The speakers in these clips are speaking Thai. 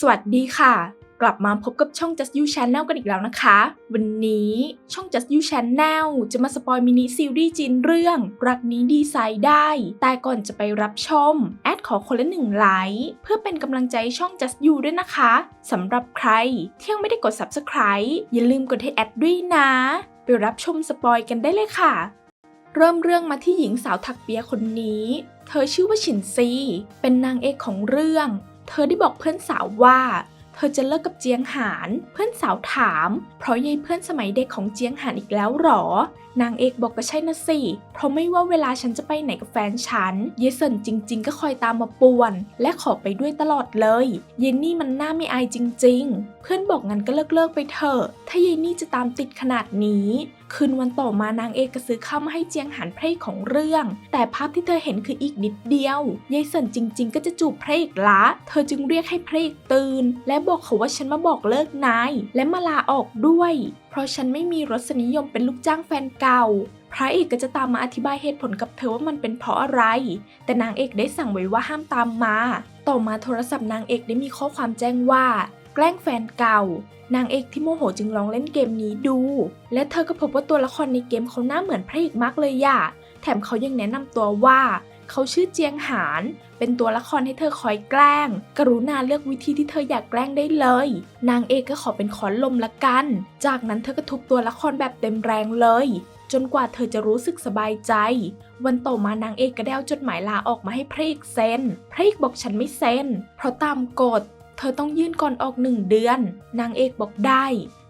สวัสดีค่ะ กลับมาพบกับช่อง Just You Channel กันอีกแล้วนะคะ วันนี้ช่อง Just You Channel จะมาสปอยมินิซีรีส์จีนเรื่อง รักนี้ดีไซน์ได้ แต่ก่อนจะไปรับชม แอดขอคนละหนึ่งไลค์เพื่อเป็นกำลังใจช่อง Just You ด้วยนะคะสำหรับใครที่ยังไม่ได้กด Subscribe อย่าลืมกดให้แอดด้วยนะ ไปรับชมสปอยกันได้เลยค่ะเริ่มเรื่องมาที่หญิงสาวถักเปียคนนี้ เธอชื่อว่าฉินซี เป็นนางเอกของเรื่อง เธอได้บอกเพื่อนสาวว่า เธอจะเลิกกับเจียงหาน เพื่อนสาวถาม เพราะยายเพื่อนสมัยเด็กของเจียงหานอีกแล้วหรอ นางเอกบอกก็ใช่นะสิ เพราะไม่ว่าเวลาฉันจะไปไหนกับแฟนฉัน เยเซินจริง ๆ ก็คอยตามมาป่วน และขอไปด้วยตลอดเลย เยนนี่มันน่าไม่อายจริง ๆ เพื่อนบอกงั้นก็เลิกเลิกๆไปเถอะ ถ้าเยนนี่จะตามติดขนาดนี้ คืนวันต่อมานางเอกก็ซื้อข้าวมาให้เจียงหันพระเอกของเรื่อง แต่ภาพที่เธอเห็นคืออีกนิดเดียวยายเซินจริง ๆ ก็จะจูบพระเอกละ เธอจึงเรียกให้พระเอกตื่น และบอกเขาว่าฉันมาบอกเลิกนาย และมาลาออกด้วย เพราะฉันไม่มีรสนิยมเป็นลูกจ้างแฟนเก่าพระเอกก็จะตามมาอธิบายเหตุผลกับเธอว่ามันเป็นเพราะอะไร แต่นางเอกได้สั่งไว้ว่าห้ามตามมา ต่อมาโทรศัพท์นางเอกได้มีข้อความแจ้งว่า แกล้งแฟนเก่า นางเอกที่โมโหจึงลองเล่นเกมนี้ดู และเธอก็พบว่าตัวละครในเกมเขาหน้าเหมือนพระเอกมากเลยอะแถมเขายังแนะนำตัวว่าเขาชื่อเจียงหาน เป็นตัวละครให้เธอคอยแกล้ง กรุณาเลือกวิธีที่เธออยากแกล้งได้เลย นางเอกก็ขอเป็นขอนลมละกัน จากนั้นเธอก็ทุบตัวละครแบบเต็มแรงเลย จนกว่าเธอจะรู้สึกสบายใจ วันต่อมานางเอกก็ได้เอาจดหมายลาออกมาให้พระเอกเซ็น พระเอกบอกฉันไม่เซ็น เพราะตามกฎ เธอต้องยื่นก่อนออกหนึ่งเดือน นางเอกบอกได้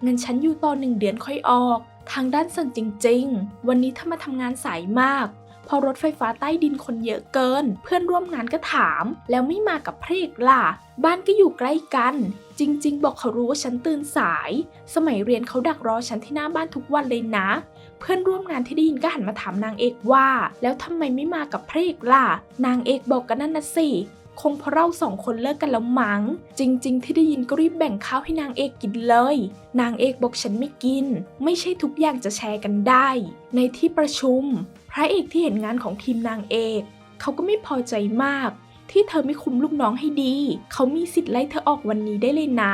งั้นฉันอยู่ต่อหนึ่งเดือนค่อยออก ทางด้านสันจริง ๆ วันนี้ถ้ามาทำงานสายมาก พอรถไฟฟ้าใต้ดินคนเยอะเกิน เพื่อนร่วมงานก็ถาม แล้วไม่มากับพระเอกล่ะ บ้านก็อยู่ใกล้กัน จริง ๆ บอกเขารู้ว่าฉันตื่นสาย สมัยเรียนเขาดักรอฉันที่หน้าบ้านทุกวันเลยนะ เพื่อนร่วมงานที่ได้ยินก็หันมาถามนางเอกว่า แล้วทำไมไม่มากับพระเอกล่ะ นางเอกบอกกันนั่นนะสิ คงเพราะเราสองคนเลิกกันแล้วมัง้ง จริง ๆ ที่ได้ยินก็รีบแบ่งข้าวให้นางเอกกินเลย นางเอกบอกฉันไม่กิน ไม่ใช่ทุกอย่างจะแชร์กันได้ ในที่ประชุม พระเอกที่เห็นงานของทีมนางเอก เขาก็ไม่พอใจมาก ที่เธอไม่คุมลูกน้องให้ดี เขามีสิทธิ์ไล่เธอออกวันนี้ได้เลยนะ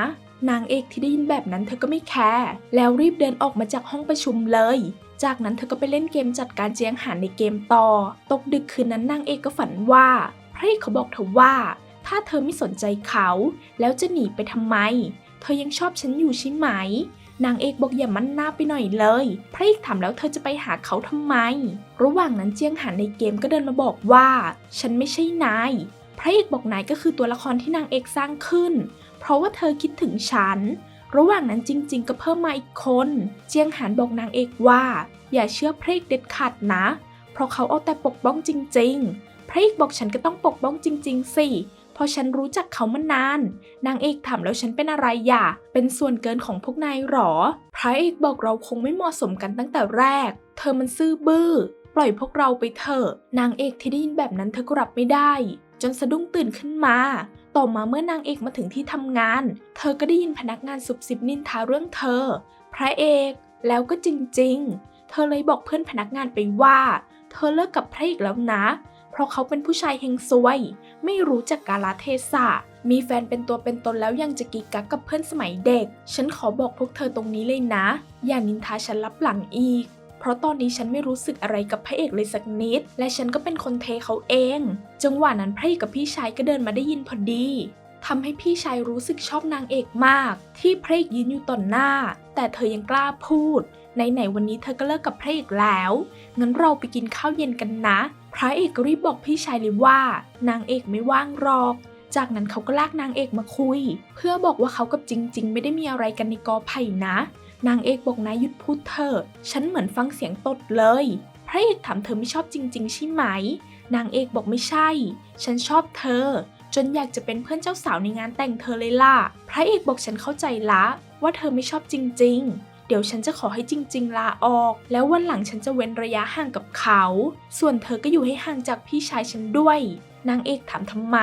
นางเอกที่ได้ยินแบบนั้นเธอก็ไม่แคร์แล้วรีบเดินออกมาจากห้องประชุมเลย จากนั้นเธอก็ไปเล่นเกมจัดการเจียงหานในเกมต่อ ตกดึกคืนนั้นนางเอกก็ฝันว่า ระเอกเขาบอกเธอว่า ถ้าเธอไม่สนใจเขา แล้วจะหนีไปทำไม เธอยังชอบฉันอยู่ใช่ไหม นางเอกบอกอย่ามั่นหน้าไปหน่อยเลย พระเอกถามแล้วเธอจะไปหาเขาทำไม ระหว่างนั้นเจียงหันในเกมก็เดินมาบอกว่า ฉันไม่ใช่นาย พระเอกบอกนายก็คือตัวละครที่นางเอกสร้างขึ้น เพราะว่าเธอคิดถึงฉัน ระหว่างนั้นจริง ๆ ก็เพิ่มมาอีกคน เจียงหันบอกนางเอกว่า อย่าเชื่อพระเอกเด็ดขาดนะ เพราะเขาเอาแต่ปกป้องจริง ๆ พระเอกบอกฉันก็ต้องปกป้องจริง ๆ สิเพราะฉันรู้จักเขามานาน นางเอกถามแล้วฉันเป็นอะไรอย่า เป็นส่วนเกินของพวกนายหรอ พระเอกบอกเราคงไม่เหมาะสมกันตั้งแต่แรก เธอมันซื่อบื้อ ปล่อยพวกเราไปเถอะ นางเอกที่ได้ยินแบบนั้นเธอก็รับไม่ได้ จนสะดุ้งตื่นขึ้นมา ต่อมาเมื่อนางเอกมาถึงที่ทำงาน เธอก็ได้ยินพนักงานสุบสิบนินทาเรื่องเธอ พระเอก แล้วก็จริงๆ เธอเลยบอกเพื่อนพนักงานไปว่า เธอเลิกกับพระเอกแล้วนะ เพราะเขาเป็นผู้ชายเฮงซวย ไม่รู้จักกาลเทศะ มีแฟนเป็นตัวเป็นตนแล้วยังจะกีกักกับเพื่อนสมัยเด็ก ฉันขอบอกพวกเธอตรงนี้เลยนะ อย่านินทาฉันรับหลังอีก เพราะตอนนี้ฉันไม่รู้สึกอะไรกับพระเอกเลยสักนิด และฉันก็เป็นคนเทเขาเอง จังหวะนั้นพระเอกกับพี่ชายก็เดินมาได้ยินพอดีทำให้พี่ชายรู้สึกชอบนางเอกมาก ที่พระเอกยืนอยู่ต่อหน้า แต่เธอยังกล้าพูด ไหนๆวันนี้เธอก็เลิกกับพระเอกแล้ว งั้นเราไปกินข้าวเย็นกันนะ พระเอกรีบบอกพี่ชายเลยว่า นางเอกไม่ว่างหรอก จากนั้นเขาก็ลากนางเอกมาคุย เพื่อบอกว่าเขากับจริง ๆ ไม่ได้มีอะไรกันในกอไผ่นะ นางเอกบอกนายหยุดพูดเถอะฉันเหมือนฟังเสียงตดเลย พระเอกถามเธอไม่ชอบจริง ๆ ใช่ไหม นางเอกบอกไม่ใช่ ฉันชอบเธอ จนอยากจะเป็นเพื่อนเจ้าสาวในงานแต่งเธอเลยล่ะ พระเอกบอกฉันเข้าใจละว่าเธอไม่ชอบจริง ๆ เดี๋ยวฉันจะขอให้จริง ๆ ลาออก แล้ววันหลังฉันจะเว้นระยะห่างกับเขา ส่วนเธอก็อยู่ให้ห่างจากพี่ชายฉันด้วยนางเอกถามทำไม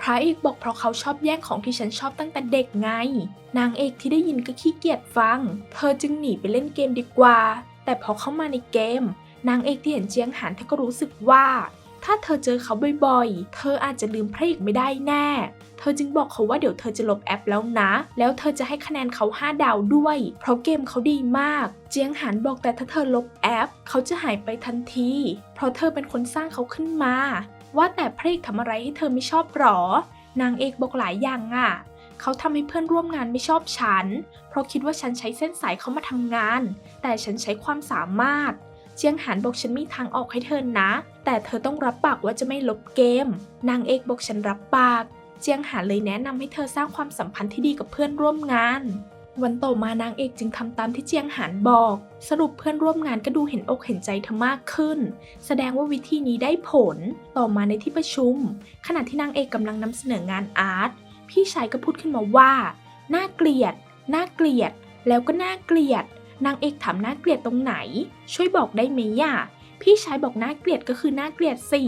พระเอกบอกเพราะเขาชอบแย่งของที่ฉันชอบตั้งแต่เด็กไง นางเอกที่ได้ยินก็ขี้เกียจฟัง เธอจึงหนีไปเล่นเกมดีกว่า แต่พอเข้ามาในเกม นางเอกที่เห็นเจียงหานเธอก็รู้สึกว่า ถ้าเธอเจอเขาบ่อยๆ เธออาจจะลืมพระเอกไม่ได้แน่ เธอจึงบอกเขาว่าเดี๋ยวเธอจะลบแอปแล้วนะ แล้วเธอจะให้คะแนนเขา 5 ดาวด้วย เพราะเกมเขาดีมาก เจียงหันบอกแต่ถ้าเธอลบแอป เขาจะหายไปทันที เพราะเธอเป็นคนสร้างเขาขึ้นมา ว่าแต่พระเอกทำอะไรให้เธอไม่ชอบหรอ นางเอกบอกหลายอย่างอะ่ะเขาทำให้เพื่อนร่วมงานไม่ชอบฉัน เพราะคิดว่าฉันใช้เส้นสายเขามาทำงาน แต่ฉันใช้ความสามารถ เจียงหันบอกฉันมีทางออกให้เธอนะ แต่เธอต้องรับปากว่าจะไม่ลบเกม นางเอกบอกฉันรับปาก เจียงหันเลยแนะนำให้เธอสร้างความสัมพันธ์ที่ดีกับเพื่อนร่วมงาน วันต่อมานางเอกจึงทำตามที่เจียงหันบอก สรุปเพื่อนร่วมงานก็ดูเห็นอกเห็นใจเธอมากขึ้น แสดงว่าวิธีนี้ได้ผล ต่อมาในที่ประชุม ขณะที่นางเอกกำลังนำเสนองานอาร์ต พี่ชายก็พูดขึ้นมาว่า น่าเกลียด น่าเกลียด แล้วก็น่าเกลียด นางเอกถามน่าเกลียดตรงไหน ช่วยบอกได้ไหมย่ะพี่ชายบอกน่าเกลียดก็คือน่าเกลียดสิ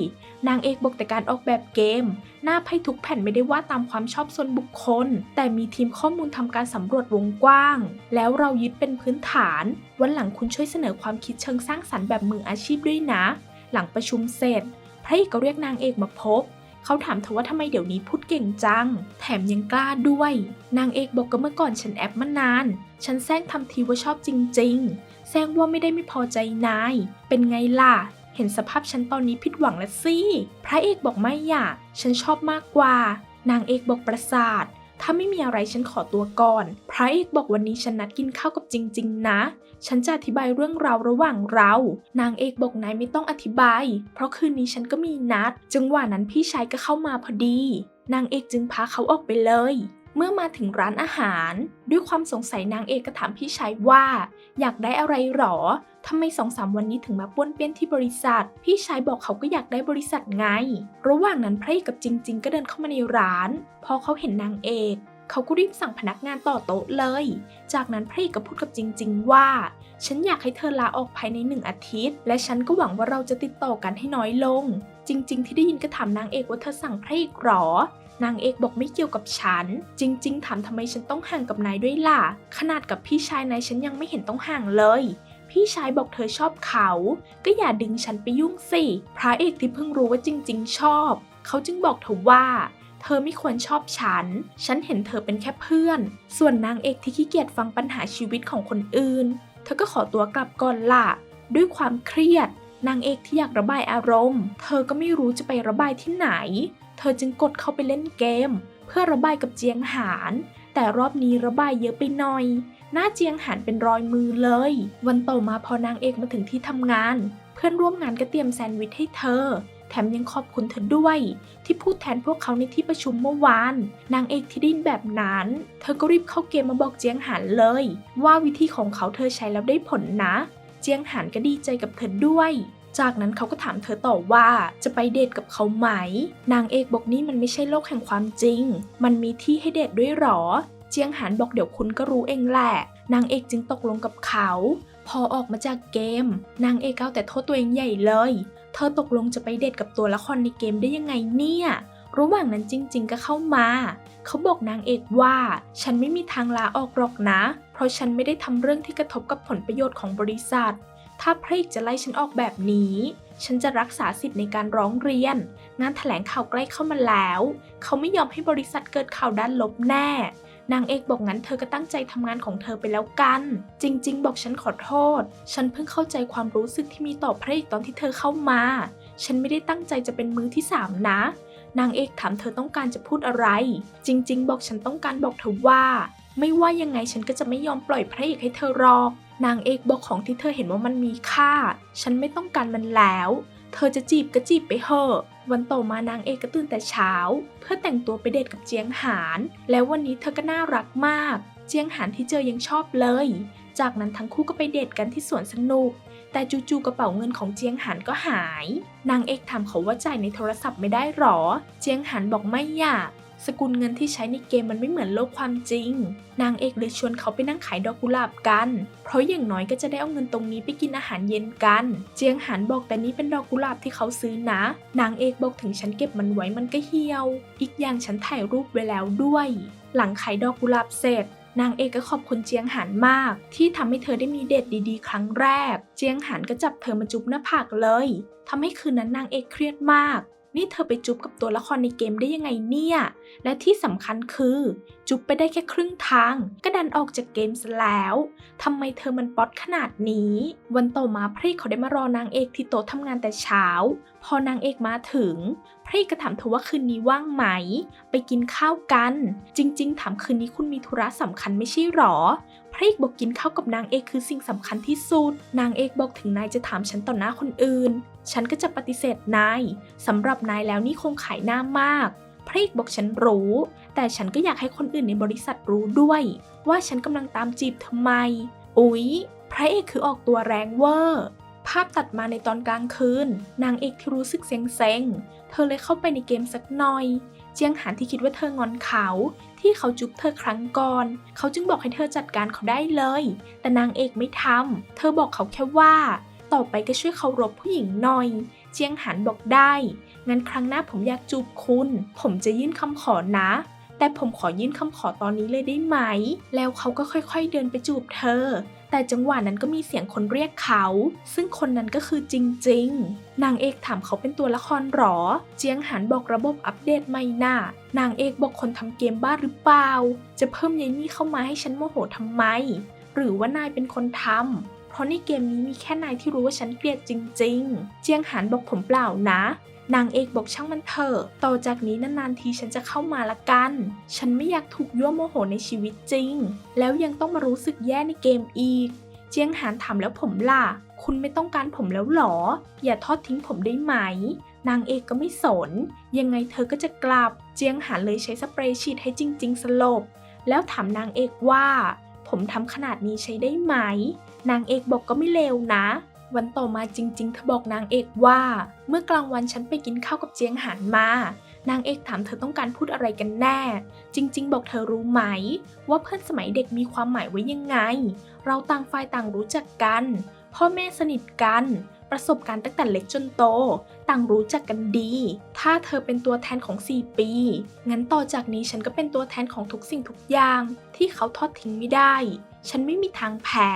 นางเอกบอกแต่การออกแบบเกม หน้าไพ่ทุกแผ่นไม่ได้ว่าตามความชอบส่วนบุคคล แต่มีทีมข้อมูลทำการสำรวจวงกว้าง แล้วเรายึดเป็นพื้นฐาน วันหลังคุณช่วยเสนอความคิดเชิงสร้างสรรค์แบบมืออาชีพด้วยนะ หลังประชุมเสร็จ พระเอกก็เรียกนางเอกมาพบ เขาถามเธอว่าทำไมเดี๋ยวนี้พูดเก่งจัง แถมยังกล้าด้วย นางเอกบอกก็เมื่อก่อนฉันแอบมานาน ฉันแซงทำทีว่าชอบจริง ๆ แซงว่าไม่ได้ไม่พอใจนาย เป็นไงล่ะ เห็นสภาพฉันตอนนี้ผิดหวังแล้วสิ พระเอกบอกไม่อยาก ฉันชอบมากกว่า นางเอกบอกประสาท ถ้าไม่มีอะไรฉันขอตัวก่อน พระเอกบอกวันนี้ฉันนัดกินข้าวกับจริง ๆ นะ ฉันจะอธิบายเรื่องราวระหว่างเรา นางเอกบอกนายไม่ต้องอธิบาย เพราะคืนนี้ฉันก็มีนัด จังหวะนั้นพี่ชายก็เข้ามาพอดี นางเอกจึงพาเขาออกไปเลย เมื่อมาถึงร้านอาหาร ด้วยความสงสัยนางเอกก็ถามพี่ชายว่า อยากได้อะไรหรอทำไมสองสามวันนี้ถึงมาป้วนเปี้ยนที่บริษัท พี่ชายบอกเขาก็อยากได้บริษัทไง ระหว่างนั้นพระเอกกับจริง ๆ ก็เดินเข้ามาในร้าน พอเขาเห็นนางเอกเขาก็รีบสั่งพนักงานต่อโต๊ะเลย จากนั้นพระเอกก็พูดกับจริง ๆ ว่า ฉันอยากให้เธอลาออกภายในหนึ่งอาทิตย์ และฉันก็หวังว่าเราจะติดต่อกันให้น้อยลง จริง ๆ ที่ได้ยินก็ถามนางเอกว่าเธอสั่งพระเอกหรอ นางเอกบอกไม่เกี่ยวกับฉัน จริง ๆ ถามทำไมฉันต้องห่างกับนายด้วยล่ะ ขนาดกับพี่ชายนายฉันยังไม่เห็นต้องห่างเลยพี่ชายบอกเธอชอบเขา ก็อย่าดึงฉันไปยุ่งสิ พระเอกที่เพิ่งรู้ว่าจริง ๆ ชอบ เขาจึงบอกเธอว่า เธอไม่ควรชอบฉัน ฉันเห็นเธอเป็นแค่เพื่อน ส่วนนางเอกที่ขี้เกียจฟังปัญหาชีวิตของคนอื่น เธอก็ขอตัวกลับก่อนล่ะด้วยความเครียด นางเอกที่อยากระบายอารมณ์ เธอก็ไม่รู้จะไประบายที่ไหน เธอจึงกดเข้าไปเล่นเกม เพื่อระบายกับเจียงหาน แต่รอบนี้ระบายเยอะไปหน่อย หน้าเจียงหานเป็นรอยมือเลย วันต่อมาพอนางเอกมาถึงที่ทำงาน เพื่อนร่วมงานก็เตรียมแซนด์วิชให้เธอ แถมยังขอบคุณเธอด้วย ที่พูดแทนพวกเขาในที่ประชุมเมื่อวาน นางเอกที่ดยินแบบนั้น เธอก็รีบเข้าเกมมาบอกเจียงหันเลย ว่าวิธีของเขาเธอใช้แล้วได้ผลนะ เจียงหันก็ดีใจกับเธอด้วย จากนั้นเขาก็ถามเธอต่อว่าจะไปเดทกับเขาไหม นางเอกบอกนี่มันไม่ใช่โลกแห่งความจริง มันมีที่ให้เดทด้วยหรอ เจียงหันบอกเดี๋ยวคุณก็รู้เองแหละ นางเอกจึงตกลงกับเขา พอออกมาจากเกม นางเอกเอาแต่โทษตัวเองใหญ่เลย เธอตกลงจะไปเดทกับตัวละครในเกมได้ยังไงเนี่ย ระหว่างนั้นจริง ๆ ก็เข้ามา เขาบอกนางเอกว่า ฉันไม่มีทางลาออกหรอกนะ เพราะฉันไม่ได้ทำเรื่องที่กระทบกับผลประโยชน์ของบริษัท ถ้าพระเอกจะไล่ฉันออกแบบนี้ ฉันจะรักษาสิทธิ์ในการร้องเรียน งานแถลงข่าวใกล้เข้ามาแล้ว เขาไม่ยอมให้บริษัทเกิดข่าวด้านลบแน่ นางเอกบอกงั้นเธอก็ตั้งใจทำงานของเธอไปแล้วกัน จริง ๆ บอกฉันขอโทษ ฉันเพิ่งเข้าใจความรู้สึกที่มีต่อพระเอกตอนที่เธอเข้ามา ฉันไม่ได้ตั้งใจจะเป็นมือที่สามนะนางเอกถามเธอต้องการจะพูดอะไร จริง ๆ บอกฉันต้องการบอกเธอว่า ไม่ว่ายังไงฉันก็จะไม่ยอมปล่อยพระเอกให้เธอรอก นางเอกบอกของที่เธอเห็นว่ามันมีค่า ฉันไม่ต้องการมันแล้ว เธอจะจีบก็จีบไปเถอะวันต่อมานางเอกก็ตื่นแต่เช้า เพื่อแต่งตัวไปเดทกับเจียงหาน แล้ววันนี้เธอก็น่ารักมาก เจียงหานที่เจอยังชอบเลย จากนั้นทั้งคู่ก็ไปเดทกันที่สวนสนุก แต่จู่ๆกระเป๋าเงินของเจียงหันก็หาย นางเอกถามเขาว่าจ่ายในโทรศัพท์ไม่ได้หรอ เจียงหันบอกไม่อยาก สกุลเงินที่ใช้ในเกมมันไม่เหมือนโลกความจริง นางเอกเลยชวนเขาไปนั่งขายดอกกุหลาบกัน เพราะอย่างน้อยก็จะได้เอาเงินตรงนี้ไปกินอาหารเย็นกัน เจียงหันบอกแต่นี้เป็นดอกกุหลาบที่เขาซื้อนะ นางเอกบอกถึงฉันเก็บมันไว้มันก็เหี่ยว อีกอย่างฉันถ่ายรูปไว้แล้วด้วย หลังขายดอกกุหลาบเสร็จนางเอกก็ขอบคุณเจียงหานมาก ที่ทำให้เธอได้มีเดทดีๆ ครั้งแรก เจียงหานก็จับเธอมาจุ๊บหน้าผากเลยทำให้คืนนั้นนางเอกเครียดมาก นี่เธอไปจุ๊บกับตัวละครในเกมได้ยังไงเนี่ย และที่สำคัญคือ จุ๊บไปได้แค่ครึ่งทาง ก็ดันออกจากเกมซะแล้วทำไมเธอมันป๊อตขนาดนี้ วันต่อมาพรีเขาได้มารอนางเอกที่โต๊ะทำงานแต่เช้า พอนางเอกมาถึงพรีก็ถามเธอว่าคืนนี้ว่างไหม ไปกินข้าวกัน จริง ๆ ถามคืนนี้คุณมีธุระสำคัญไม่ใช่หรอ พระเอกบอกกินข้าวกับนางเอกคือสิ่งสำคัญที่สุด นางเอกบอกถึงนายจะถามฉันต่อหน้าคนอื่น ฉันก็จะปฏิเสธนายสำหรับนายแล้วนี่คงขายหน้ามาก พระเอกบอกฉันรู้ แต่ฉันก็อยากให้คนอื่นในบริษัทรู้ด้วย ว่าฉันกำลังตามจีบทำไม อุ๊ย พระเอกคือออกตัวแรงเวอร์ภาพตัดมาในตอนกลางคืน นางเอกที่รู้สึกเซ็งๆ เธอเลยเข้าไปในเกมสักหน่อย เจียงหานที่คิดว่าเธองอนเขา ที่เขาจุ๊บเธอครั้งก่อน เขาจึงบอกให้เธอจัดการเขาได้เลย แต่นางเอกไม่ทำ เธอบอกเขาแค่ว่า ต่อไปก็ช่วยเคารพผู้หญิงหน่อย เจียงหันบอกได้ งั้นครั้งหน้าผมอยากจูบคุณ ผมจะยื่นคำขอนะ แต่ผมขอยื่นคำขอตอนนี้เลยได้ไหม แล้วเขาก็ค่อยๆเดินไปจูบเธอ แต่จังหวะนั้นก็มีเสียงคนเรียกเขา ซึ่งคนนั้นก็คือจริง ๆ นางเอกถามเขาเป็นตัวละครหรอ เจียงหันบอกระบบอัปเดตไม่น่านางเอกบอกคนทำเกมบ้าหรือเปล่า จะเพิ่มยายนี่เข้ามาให้ฉันโมโหทำไม หรือว่านายเป็นคนทำเพราะในเกมนี้มีแค่นายที่รู้ว่าฉันเกลียดจริง ๆ เจียงหันบอกผมเปล่านะ นางเอกบอกช่างมันเถอะต่อจากนี้นานๆทีฉันจะเข้ามาละกัน ฉันไม่อยากถูกยั่วโมโหในชีวิตจริง แล้วยังต้องมารู้สึกแย่ในเกมอีก เจียงหานถามแล้วผมล่ะ คุณไม่ต้องการผมแล้วหรอ อย่าทอดทิ้งผมได้ไหม นางเอกก็ไม่สน ยังไงเธอก็จะกลับ เจียงหานเลยใช้สเปรย์ฉีดให้จริง ๆ สลบ แล้วถามนางเอกว่า ผมทำขนาดนี้ใช้ได้ไหม นางเอกบอกก็ไม่เลวนะ วันต่อมาจริงๆเธอบอกนางเอกว่า เมื่อกลางวันฉันไปกินข้าวกับเจียงหานมา นางเอกถามเธอต้องการพูดอะไรกันแน่ จริง ๆ บอกเธอรู้ไหม ว่าเพื่อนสมัยเด็กมีความหมายไว้ยังไง เราต่างฝ่ายต่างรู้จักกัน พ่อแม่สนิทกัน ประสบการณ์ตั้งแต่เล็กจนโต ต่างรู้จักกันดี ถ้าเธอเป็นตัวแทนของ 4 ปี งั้นต่อจากนี้ฉันก็เป็นตัวแทนของทุกสิ่งทุกอย่าง ที่เขาทอดทิ้งไม่ได้ ฉันไม่มีทางแพ้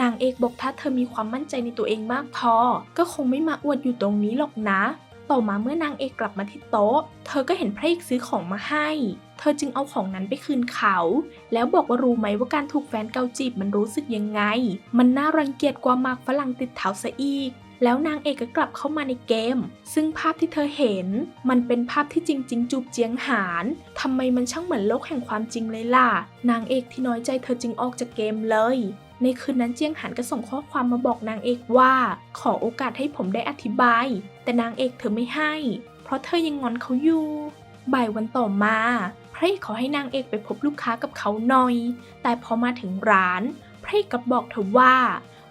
นางเอกบอกถ้าเธอมีความมั่นใจในตัวเองมากพอ ก็คงไม่มาอวดอยู่ตรงนี้หรอกนะ ต่อมาเมื่อนางเอกกลับมาที่โต๊ะ เธอก็เห็นพระเอกซื้อของมาให้ เธอจึงเอาของนั้นไปคืนเขา แล้วบอกว่ารู้ไหมว่าการถูกแฟนเกาจีบมันรู้สึกยังไง มันน่ารังเกียจกว่าหมากฝรั่งติดเท้าซะอีก แล้วนางเอกก็กลับเข้ามาในเกม ซึ่งภาพที่เธอเห็น มันเป็นภาพที่จริง ๆ จูบเจียงหานทำไมมันช่างเหมือนโลกแห่งความจริงเลยล่ะ นางเอกที่น้อยใจเธอจึงออกจากเกมเลย ในคืนนั้นเจียงหันก็ส่งข้อความมาบอกนางเอกว่า ขอโอกาสให้ผมได้อธิบาย แต่นางเอกเธอไม่ให้ เพราะเธอยังงอนเขาอยู่ บ่ายวันต่อมาพระเอกขอให้นางเอกไปพบลูกค้ากับเขาหน่อย แต่พอมาถึงร้านพระเอกกลับบอกเธอว่า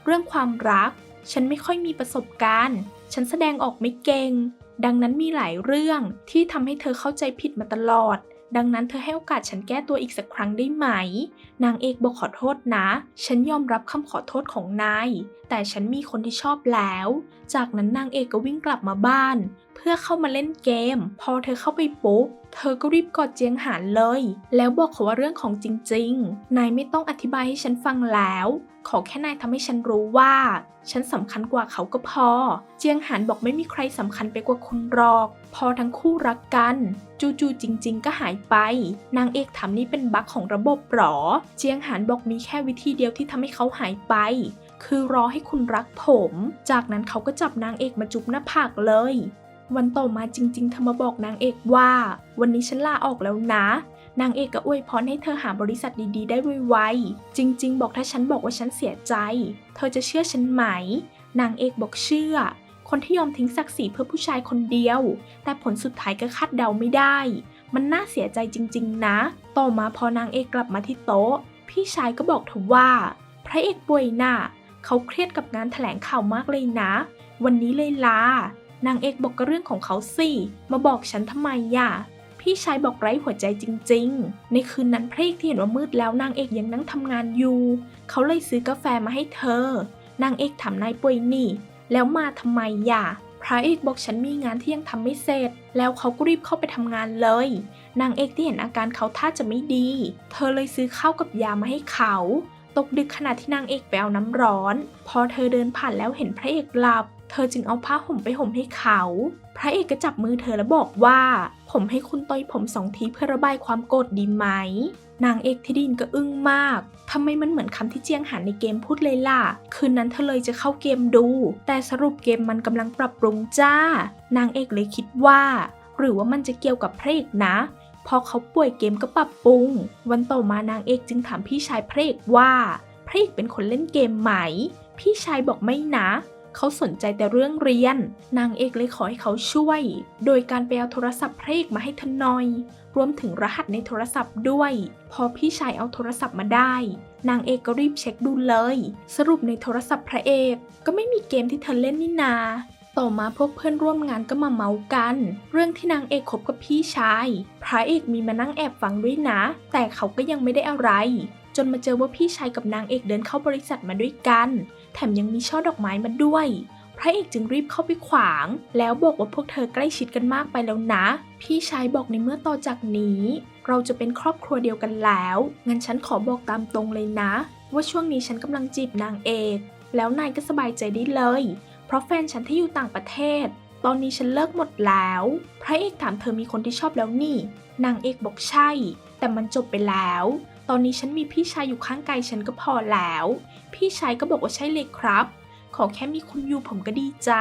เรื่องความรัก ฉันไม่ค่อยมีประสบการณ์ ฉันแสดงออกไม่เก่ง ดังนั้นมีหลายเรื่องที่ทำให้เธอเข้าใจผิดมาตลอด ดังนั้นเธอให้โอกาสฉันแก้ตัวอีกสักครั้งได้ไหม นางเอกบอกขอโทษนะ ฉันยอมรับคำขอโทษของนาย แต่ฉันมีคนที่ชอบแล้ว จากนั้นนางเอกก็วิ่งกลับมาบ้าน เพื่อเข้ามาเล่นเกม พอเธอเข้าไปปุ๊บเธอก็รีบกอดเจียงหานเลย แล้วบอกเขาว่าเรื่องของจริง ๆ นายไม่ต้องอธิบายให้ฉันฟังแล้ว ขอแค่นายทำให้ฉันรู้ว่า ฉันสำคัญกว่าเขาก็พอ เจียงหานบอกไม่มีใครสำคัญไปกว่าคุณหรอก พอทั้งคู่รักกัน จู่ๆจริง ๆ ก็หายไป นางเอกถามนี่เป็นบั๊กของระบบหรอ เจียงหานบอกมีแค่วิธีเดียวที่ทำให้เขาหายไป คือรอให้คุณรักผม จากนั้นเขาก็จับนางเอกมาจุบหน้าผากเลย วันต่อมาจริงๆเธอมาบอกนางเอกว่า วันนี้ฉันลาออกแล้วนะ นางเอกก็อวยพรให้เธอหาบริษัทดีๆ ได้ไวๆจริง ๆ บอกถ้าฉันบอกว่าฉันเสียใจ เธอจะเชื่อฉันไหม นางเอกบอกเชื่อ คนที่ยอมทิ้งศักดิ์ศรีเพื่อผู้ชายคนเดียว แต่ผลสุดท้ายก็คาดเดาไม่ได้ มันน่าเสียใจจริง ๆ นะ ต่อมาพอนางเอกกลับมาที่โต๊ะ พี่ชายก็บอกเธอว่า พระเอกป่วยหน่ะ เขาเครียดกับงานแถลงข่าวมากเลยนะ วันนี้เลยลา นางเอกบอกก็เรื่องของเขาสิ มาบอกฉันทำไมย่ะ พี่ชายบอกไร้หัวใจจริง ๆ ในคืนนั้นพระเอกที่เห็นว่ามืดแล้วนางเอกยังนั่งทำงานอยู่ เขาเลยซื้อกาแฟมาให้เธอ นางเอกถามนายป่วยนี่ แล้วมาทำไมย่ะพระเอกบอกฉันมีงานที่ยังทำไม่เสร็จ แล้วเขาก็รีบเข้าไปทำงานเลย นางเอกที่เห็นอาการเขาท่าจะไม่ดี เธอเลยซื้อข้าวกับยามาให้เขา ตกดึกขณะที่นางเอกไปเอาน้ำร้อน พอเธอเดินผ่านแล้วเห็นพระเอกหลับ เธอจึงเอาผ้าห่มไปห่มให้เขา พระเอกก็จับมือเธอแล้วบอกว่า ผมให้คุณต่อยผมสองทีเพื่อระบายความโกรธดีไหม นางเอกที่ดินก็อึ้งมาก ทำไมมันเหมือนคำที่เจียงหันในเกมพูดเลยล่ะ คืนนั้นเธอเลยจะเข้าเกมดู แต่สรุปเกมมันกำลังปรับปรุงจ้า นางเอกเลยคิดว่า หรือว่ามันจะเกี่ยวกับพระเอกนะ พอเขาป่วยเกมก็ปรับปรุง วันต่อมานางเอกจึงถามพี่ชายพระเอกว่าพระเอกเป็นคนเล่นเกมไหม พี่ชายบอกไม่นะ เขาสนใจแต่เรื่องเรียน นางเอกเลยขอให้เขาช่วย โดยการไปเอาโทรศัพท์พระเอกมาให้เธอหน่อย รวมถึงรหัสในโทรศัพท์ด้วย พอพี่ชายเอาโทรศัพท์มาได้ นางเอกก็รีบเช็คดูเลย สรุปในโทรศัพท์พระเอก ก็ไม่มีเกมที่เธอเล่นนี่นา ต่อมาพวกเพื่อนร่วมงานก็มาเมากัน เรื่องที่นางเอกคบกับพี่ชาย พระเอกมีมานั่งแอบฟังด้วยนะ แต่เขาก็ยังไม่ได้อะไร จนมาเจอว่าพี่ชายกับนางเอกเดินเข้าบริษัทมาด้วยกัน แถมยังมีช่อดอกไม้มาด้วย พระเอกจึงรีบเข้าไปขวาง แล้วบอกว่าพวกเธอใกล้ชิดกันมากไปแล้วนะ พี่ชายบอกในเมื่อต่อจากนี้ เราจะเป็นครอบครัวเดียวกันแล้วงั้นฉันขอบอกตามตรงเลยนะ ว่าช่วงนี้ฉันกำลังจีบนางเอก แล้วนายก็สบายใจได้เลย เพราะแฟนฉันที่อยู่ต่างประเทศ ตอนนี้ฉันเลิกหมดแล้ว พระเอกถามเธอมีคนที่ชอบแล้วนี่ นางเอกบอกใช่ แต่มันจบไปแล้ว ตอนนี้ฉันมีพี่ชายอยู่ข้างกายฉันก็พอแล้ว พี่ชายก็บอกว่าใช่เลยครับ ขอแค่มีคุณอยู่ผมก็ดีใจ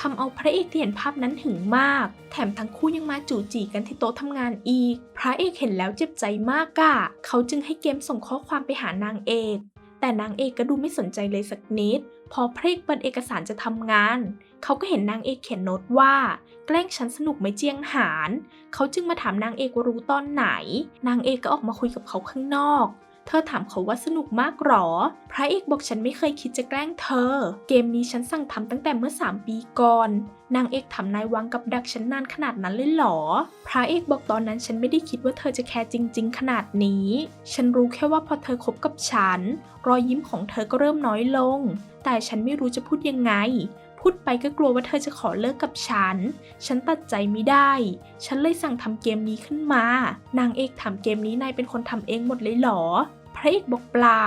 ทำเอาพระเอกที่เห็นภาพนั้นหึงมาก แถมทั้งคู่ยังมาจู่จีกันที่โต๊ะทำงานอีก พระเอกเห็นแล้วเจ็บใจมากอะเขาจึงให้เกมส่งข้อความไปหานางเอก แต่นางเอกก็ดูไม่สนใจเลยสักนิด พอพระเอกเปิดเอกสารจะทำงาน เขาก็เห็นนางเอกเขียนโน้ตว่า แกล้งฉันสนุกไหมเจียงหาน เขาจึงมาถามนางเอกว่ารู้ตอนไหน นางเอกก็ออกมาคุยกับเขาข้างนอก เธอถามเขาว่าสนุกมากหรอ พระเอกบอกฉันไม่เคยคิดจะแกล้งเธอ เกมนี้ฉันสั่งทำตั้งแต่เมื่อ 3 ปีก่อน นางเอกทำนายวางกับดักฉันนานขนาดนั้นเลยเหรอ พระเอกบอกตอนนั้นฉันไม่ได้คิดว่าเธอจะแคร์จริง ๆ ขนาดนี้ ฉันรู้แค่ว่าพอเธอคบกับฉัน รอยยิ้มของเธอก็เริ่มน้อยลง แต่ฉันไม่รู้จะพูดยังไงพูดไปก็กลัวว่าเธอจะขอเลิกกับฉัน ฉันตัดใจไม่ได้ ฉันเลยสั่งทำเกมนี้ขึ้นมา นางเอกถามเกมนี้นายเป็นคนทำเองหมดเลยเหรอ พระเอกบอกเปล่า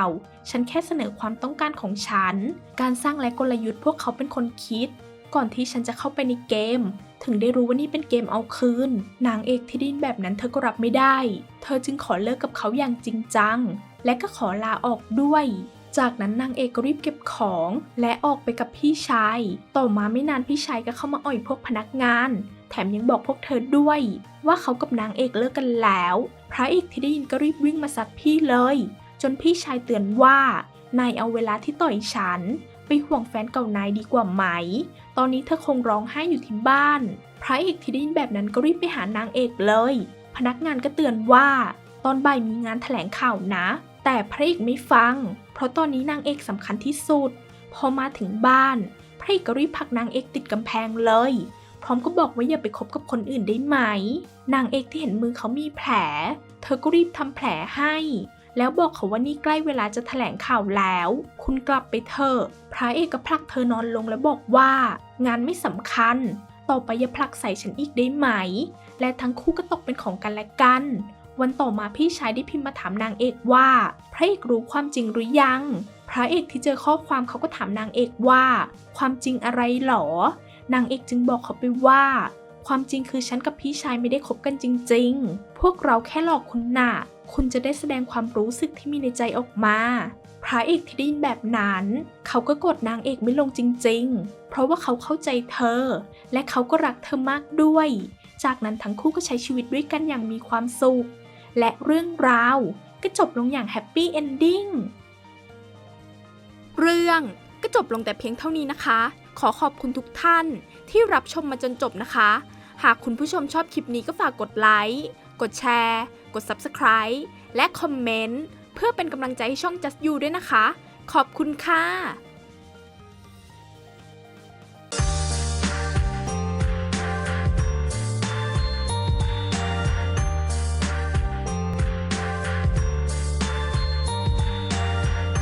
ฉันแค่เสนอความต้องการของฉัน การสร้างและกลยุทธ์พวกเขาเป็นคนคิด ก่อนที่ฉันจะเข้าไปในเกม ถึงได้รู้ว่านี่เป็นเกมเอาคืน นางเอกที่ไดยินแบบนั้นเธอก็รับไม่ได้ เธอจึงขอเลิกกับเขาอย่างจริงจัง และก็ขอลาออกด้วยจากนั้นนางเอกก็รีบเก็บของ และออกไปกับพี่ชาย ต่อมาไม่นานพี่ชายก็เข้ามาอ่อยพวกพนักงาน แถมยังบอกพวกเธอด้วย ว่าเขากับนางเอกเลิกกันแล้ว พระเอกที่ได้ยินก็รีบวิ่งมาซัดพี่เลย จนพี่ชายเตือนว่านายเอาเวลาที่ต่อยฉัน ไปห่วงแฟนเก่านายดีกว่าไหม ตอนนี้เธอคงร้องไห้อยู่ที่บ้าน พระเอกที่ได้ยินแบบนั้นก็รีบไปหานางเอกเลย พนักงานก็เตือนว่า ตอนบ่ายมีงานแถลงข่าวนะ แต่พระเอกไม่ฟัง เพราะตอนนี้นางเอกสำคัญที่สุด พอมาถึงบ้าน พระเอกก็รีบผลักนางเอกติดกำแพงเลย พร้อมก็บอกว่าอย่าไปคบกับคนอื่นได้ไหม นางเอกที่เห็นมือเขามีแผล เธอก็รีบทำแผลให้ แล้วบอกเขาว่านี่ใกล้เวลาจะแถลงข่าวแล้ว คุณกลับไปเถอะพระเอกก็ผลักเธอนอนลงแล้วบอกว่า งานไม่สำคัญ ต่อไปอย่าผลักใส่ฉันอีกได้ไหม และทั้งคู่ก็ตกเป็นของกันและกัน วันต่อมาพี่ชายได้พิมพ์มาถามนางเอกว่า พระเอกรู้ความจริงหรือยัง พระเอกที่เจอข้อความเขาก็ถามนางเอกว่า ความจริงอะไรหรอ นางเอกจึงบอกเขาไปว่าความจริงคือฉันกับพี่ชายไม่ได้คบกันจริง ๆ พวกเราแค่หลอกคุณน่ะ คุณจะได้แสดงความรู้สึกที่มีในใจออกมา พระเอกที่ได้ยินแบบนั้น เขาก็กดนางเอกไม่ลงจริง ๆ เพราะว่าเขาเข้าใจเธอ และเขาก็รักเธอมากด้วย จากนั้นทั้งคู่ก็ใช้ชีวิตด้วยกันอย่างมีความสุข และเรื่องราวก็จบลงอย่างแฮปปี้เอนดิ้ง เรื่องก็จบลงแต่เพียงเท่านี้นะคะ ขอขอบคุณทุกท่านที่รับชมมาจนจบนะคะ หากคุณผู้ชมชอบคลิปนี้ก็ฝากกดไลค์ กดแชร์ กด Subscribe และคอมเมนต์เพื่อเป็นกำลังใจให้ช่อง Just You ด้วยนะคะ ขอบคุณค่ะ